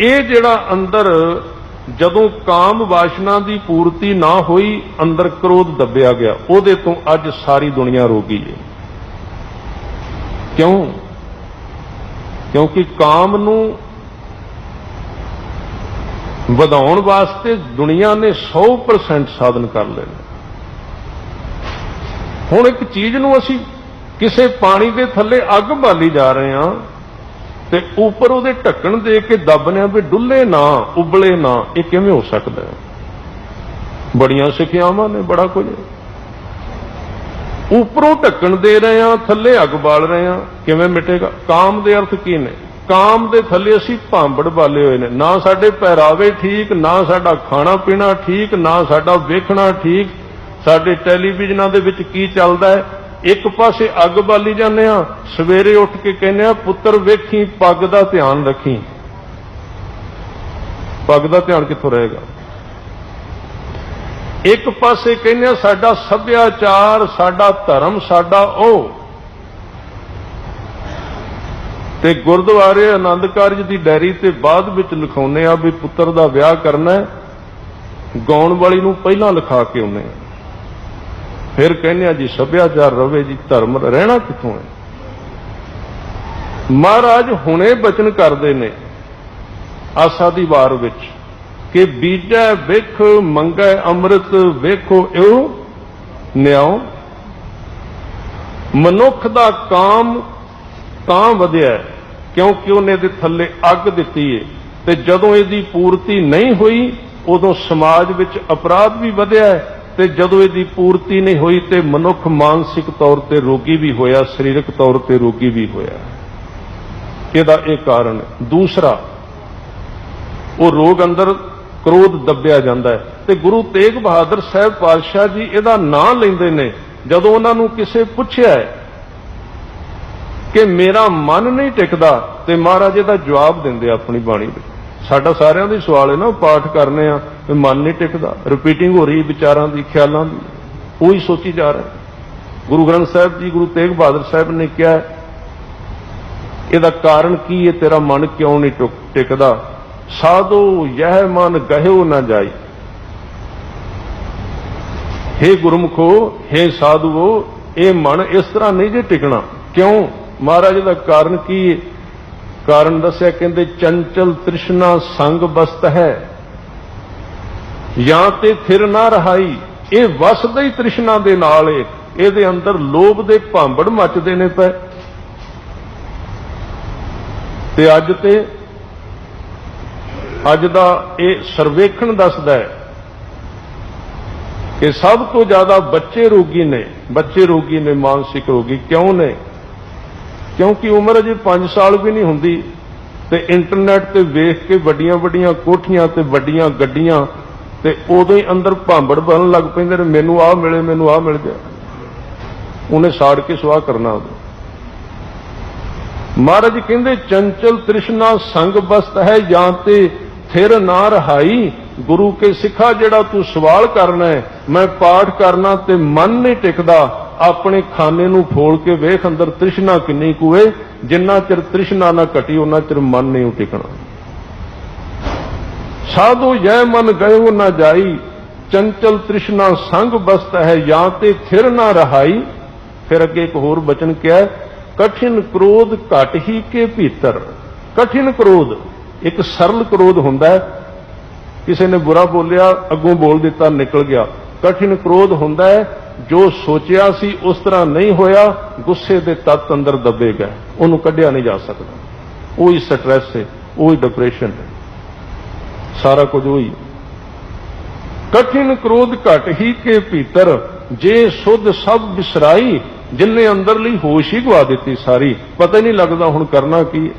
ਇਹ ਜਿਹੜਾ ਅੰਦਰ ਜਦੋਂ ਕਾਮ ਵਾਸ਼ਨਾ ਦੀ ਪੂਰਤੀ ਨਾ ਹੋਈ, ਅੰਦਰ ਕ੍ਰੋਧ ਦੱਬਿਆ ਗਿਆ। ਉਹਦੇ ਤੋਂ ਅੱਜ ਸਾਰੀ ਦੁਨੀਆ ਰੋਗੀ ਹੈ। ਕਿਉਂ? ਕਿਉਂਕਿ ਕਾਮ ਨੂੰ ਵਧਾਉਣ ਵਾਸਤੇ ਦੁਨੀਆ ਨੇ 100% ਸਾਧਨ ਕਰ ਲਏ ਨੇ। ਹੁਣ ਇੱਕ ਚੀਜ਼ ਨੂੰ ਅਸੀਂ ਕਿਸੇ ਪਾਣੀ ਦੇ ਥੱਲੇ ਅੱਗ ਬਾਲੀ ਜਾ ਰਹੇ ਹਾਂ ਤੇ ਉੱਪਰ ਉਹਦੇ ਢੱਕਣ ਦੇ ਕੇ ਦੱਬਨੇ ਆ ਵੀ ਡੁੱਲੇ ਨਾ, ਉਬਲੇ ਨਾ, ਇਹ ਕਿਵੇਂ ਹੋ ਸਕਦਾ ਬੜੀਆਂ ਸਿੱਖਿਆਵਾਂ ਨੇ, ਬੜਾ ਕੁਝ ਉੱਪਰੋਂ ਢੱਕਣ ਦੇ ਰਹੇ ਆ ਥੱਲੇ ਅੱਗ ਬਾਲ ਰਹੇ ਆ ਕਿਵੇਂ ਮਿਟੇਗਾ? ਕਾਮ ਦੇ ਅਰਥ ਕੀ ਨੇ? ਕਾਮ ਦੇ ਥੱਲੇ ਅਸੀਂ ਭਾਂਬੜ ਬਾਲੇ ਹੋਏ ਨੇ। ਨਾ ਸਾਡੇ ਪਹਿਰਾਵੇ ਠੀਕ, ਨਾ ਸਾਡਾ ਖਾਣਾ ਪੀਣਾ ਠੀਕ, ਨਾ ਸਾਡਾ ਵੇਖਣਾ ਠੀਕ। ਸਾਡੇ ਟੈਲੀਵਿਜ਼ਨਾਂ ਦੇ ਵਿੱਚ ਕੀ ਚੱਲਦਾ ਹੈ? ਇੱਕ ਪਾਸੇ ਅੱਗ ਬਾਲੀ ਜਾਂਦੇ ਆ ਸਵੇਰੇ ਉੱਠ ਕੇ ਕਹਿੰਦੇ ਆ ਪੁੱਤਰ ਵੇਖੀ, ਪੱਗ ਦਾ ਧਿਆਨ ਰੱਖੀ। ਪੱਗ ਦਾ ਧਿਆਨ ਕਿੱਥੋਂ ਰਹੇਗਾ? ਇੱਕ ਪਾਸੇ ਕਹਿੰਦੇ ਆ ਸਾਡਾ ਸੱਭਿਆਚਾਰ, ਸਾਡਾ ਧਰਮ, ਸਾਡਾ ਉਹ। ਤੇ ਗੁਰਦੁਆਰੇ ਆਨੰਦ ਕਾਰਜ ਦੀ ਡਾਇਰੀ ਤੇ ਬਾਅਦ ਵਿੱਚ ਲਿਖਾਉਨੇ ਆ ਵੀ ਪੁੱਤਰ ਦਾ ਵਿਆਹ ਕਰਨਾ ਗਾਉਣ ਵਾਲੀ ਨੂੰ ਪਹਿਲਾਂ ਲਿਖਾ ਕੇ ਆਉਨੇ ਆ ਫਿਰ ਕਹਿੰਦੇ ਆ ਜੀ, ਸੱਭਿਆਚਾਰ ਰਵੇ ਜੀ, ਧਰਮ ਰਹਿਣਾ ਕਿੱਥੋਂ ਹੈ? ਮਹਾਰਾਜ ਹੁਣੇ ਬਚਨ ਕਰਦੇ ਨੇ ਆਸਾ ਦੀ ਵਾਰ ਵਿੱਚ ਕਿ ਬੀਜੈ, ਵਿਖ, ਮੰਗੈ, ਅੰਮ੍ਰਿਤ, ਵੇਖੋ ਇਉ ਨਿਆਉ। ਮਨੁੱਖ ਦਾ ਕਾਮ ਤਾਂ ਵਧਿਆ ਕਿਉਂਕਿ ਉਹਨੇ ਇਹਦੇ ਥੱਲੇ ਅੱਗ ਦਿੱਤੀ ਏ, ਤੇ ਜਦੋਂ ਇਹਦੀ ਪੂਰਤੀ ਨਹੀਂ ਹੋਈ, ਉਦੋਂ ਸਮਾਜ ਵਿੱਚ ਅਪਰਾਧ ਵੀ ਵਧਿਆ ਹੈ। ਤੇ ਜਦੋਂ ਇਹਦੀ ਪੂਰਤੀ ਨਹੀਂ ਹੋਈ ਤੇ ਮਨੁੱਖ ਮਾਨਸਿਕ ਤੌਰ ਤੇ ਰੋਗੀ ਵੀ ਹੋਇਆ, ਸਰੀਰਕ ਤੌਰ ਤੇ ਰੋਗੀ ਵੀ ਹੋਇਆ। ਇਹਦਾ ਇਹ ਕਾਰਨ ਦੂਸਰਾ, ਉਹ ਰੋਗ ਅੰਦਰ ਕ੍ਰੋਧ ਦੱਬਿਆ ਜਾਂਦਾ ਹੈ ਤੇ ਗੁਰੂ ਤੇਗ ਬਹਾਦਰ ਸਾਹਿਬ ਪਾਤਸ਼ਾਹ ਜੀ ਇਹਦਾ ਨਾਂ ਲੈਂਦੇ ਨੇ। ਜਦੋਂ ਉਹਨਾਂ ਨੂੰ ਕਿਸੇ ਪੁੱਛਿਆ ਕਿ ਮੇਰਾ ਮਨ ਨਹੀਂ ਟਿਕਦਾ ਤੇ ਮਹਾਰਾਜ ਇਹਦਾ ਜਵਾਬ ਦਿੰਦੇ ਆਪਣੀ ਬਾਣੀ ਵਿੱਚ। ਸਾਡਾ ਸਾਰਿਆਂ ਦਾ ਸਵਾਲ ਹੈ ਨਾ, ਉਹ ਪਾਠ ਕਰਨੇ ਆ। ਵੀ ਮਨ ਨਹੀਂ ਟਿਕਦਾ। ਰਿਪੀਟਿੰਗ ਹੋ ਰਹੀ ਵਿਚਾਰਾਂ ਦੀ, ਖਿਆਲਾਂ ਦੀ। ਉਹੀ ਸੋਚੀ ਜਾ ਰਿਹਾ ਗੁਰੂ ਗ੍ਰੰਥ ਸਾਹਿਬ ਜੀ, ਗੁਰੂ ਤੇਗ ਬਹਾਦਰ ਸਾਹਿਬ ਨੇ ਕਿਹਾ ਇਹਦਾ ਕਾਰਨ ਕੀ ਹੈ? ਤੇਰਾ ਮਨ ਕਿਉਂ ਨਹੀਂ ਟਿਕਦਾ? ਸਾਧੋ, ਯਹ ਮਨ ਗਹਿਓ ਨਾ ਜਾਈ। हे ਗੁਰਮੁਖੋ हे ਸਾਧੂਓ ਇਹ ਮਨ ਇਸ ਤਰ੍ਹਾਂ ਨਹੀਂ ਜੇ ਟਿਕਣਾ। ਕਿਉਂ? ਮਹਾਰਾਜ ਦਾ ਕਾਰਨ ਕੀ ਹੈ? ਕਾਰਨ ਦੱਸਿਆ, ਕਹਿੰਦੇ, ਚੰਚਲ ਤ੍ਰਿਸ਼ਨਾ ਸੰਗ ਬਸਤ ਹੈ। ਜਾਂ ਤੇ ਫਿਰ ਨਾ ਰਹਾਈ। ਇਹ ਵਸਦਾ ਹੀ ਤ੍ਰਿਸ਼ਨਾ ਦੇ ਨਾਲ ਏ। ਇਹਦੇ ਅੰਦਰ ਲੋਭ ਦੇ ਭਾਂਬੜ ਮੱਚਦੇ ਨੇ ਪਏ ਤੇ ਅੱਜ ਤੇ ਅੱਜ ਦਾ ਇਹ ਸਰਵੇਖਣ ਦੱਸਦਾ ਹੈ ਕਿ ਸਭ ਤੋਂ ਜ਼ਿਆਦਾ ਬੱਚੇ ਰੋਗੀ ਨੇ, ਬੱਚੇ ਰੋਗੀ ਨੇ, ਮਾਨਸਿਕ ਰੋਗੀ ਕਿਉਂ ਨੇ? ਕਿਉਂਕਿ ਉਮਰ ਅਜੇ 5 ਸਾਲ ਵੀ ਨਹੀਂ ਹੁੰਦੀ ਤੇ ਇੰਟਰਨੈਟ ਤੇ ਵੇਖ ਕੇ ਵੱਡੀਆਂ ਵੱਡੀਆਂ ਕੋਠੀਆਂ ਤੇ ਵੱਡੀਆਂ ਗੱਡੀਆਂ ਤੇ ਉਦੋਂ ਹੀ ਅੰਦਰ ਭਾਂਬੜ ਬਣਨ ਲੱਗ ਪੈਂਦੇ ਨੇ, ਮੈਨੂੰ ਆਹ ਮਿਲੇ, ਮੈਨੂੰ ਆਹ ਮਿਲ ਗਿਆ। ਉਹਨੇ ਸਾੜ ਕੇ ਸੁਆਹ ਕਰਨਾ ਉਹਦਾ। ਮਹਾਰਾਜ ਕਹਿੰਦੇ, ਚੰਚਲ ਤ੍ਰਿਸ਼ਨਾ ਸੰਗ ਬਸਤ ਹੈ, ਜਾਂ ਤੇ ਥਿਰ ਨਾ ਰਹਾਈ, ਗੁਰੂ ਕੇ ਸਿੱਖਾ ਜਿਹੜਾ ਤੂੰ ਸਵਾਲ ਕਰਨਾ ਹੈ, ਮੈਂ ਪਾਠ ਕਰਨਾ ਤੇ ਮਨ ਨਹੀਂ ਟਿਕਦਾ, ਆਪਣੇ ਖਾਨੇ ਨੂੰ ਫੋਲ ਕੇ ਵੇਖ ਅੰਦਰ ਤ੍ਰਿਸ਼ਨਾ ਕਿੰਨੀ ਕੁ ਜਿੰਨਾ ਚਿਰ ਤ੍ਰਿਸ਼ਨਾ ਨਾ ਘਟੀ, ਉਹਨਾਂ ਚਿਰ ਮਨ ਨਹੀਂ ਟਿਕਣਾ। ਸਾਧੂ ਜੈ ਮਨ ਗਇਓ ਨਾ ਜਾਈ, ਚੰਚਲ ਤ੍ਰਿਸ਼ਨਾ ਸੰਗ ਬਸਤ ਹੈ ਜਾਂ ਤੇ ਥਿਰ ਨਾ ਰਹਾਈ। ਫਿਰ ਅੱਗੇ ਇੱਕ ਹੋਰ ਬਚਨ ਕਿਹਾ, ਕਠਿਨ ਕ੍ਰੋਧ ਘਟ ਹੀ ਕੇ ਭੀਤਰ। ਕਠਿਨ ਕ੍ਰੋਧ, ਇੱਕ ਸਰਲ ਕ੍ਰੋਧ ਹੁੰਦਾ ਹੈ। ਕਿਸੇ ਨੇ ਬੁਰਾ ਬੋਲਿਆ, ਅੱਗੋਂ ਬੋਲ ਦਿੱਤਾ, ਨਿਕਲ ਗਿਆ। ਕਠਿਨ ਕ੍ਰੋਧ ਹੁੰਦਾ ਹੈ, ਜੋ ਸੋਚਿਆ ਸੀ ਉਸ ਤਰ੍ਹਾਂ ਨਹੀਂ ਹੋਇਆ, ਗੁੱਸੇ ਦੇ ਤੱਤ ਅੰਦਰ ਦੱਬੇ ਗਏ। ਉਹਨੂੰ ਕੱਢਿਆ ਨਹੀਂ ਜਾ ਸਕਦਾ। ਉਹੀ ਸਟ੍ਰੈਸ ਹੈ, ਉਹੀ ਡਿਪਰੈਸ਼ਨ ਹੈ। ਸਾਰਾ ਕੁਝ ਉਹੀ। ਕਠਿਨ ਕ੍ਰੋਧ ਘਟ ਹੀ ਕੇ ਭੀਤਰ, ਜੇ ਸੁਧ ਸਭ ਬਿਸਰਾਈ ਜਿਨਨੇ ਅੰਦਰਲੀ ਹੋਸ਼ ਹੀ ਗਵਾ ਦਿੱਤੀ ਸਾਰੀ। ਪਤਾ ਹੀ ਨਹੀਂ ਲੱਗਦਾ ਹੁਣ ਕਰਨਾ ਕੀ ਹੈ।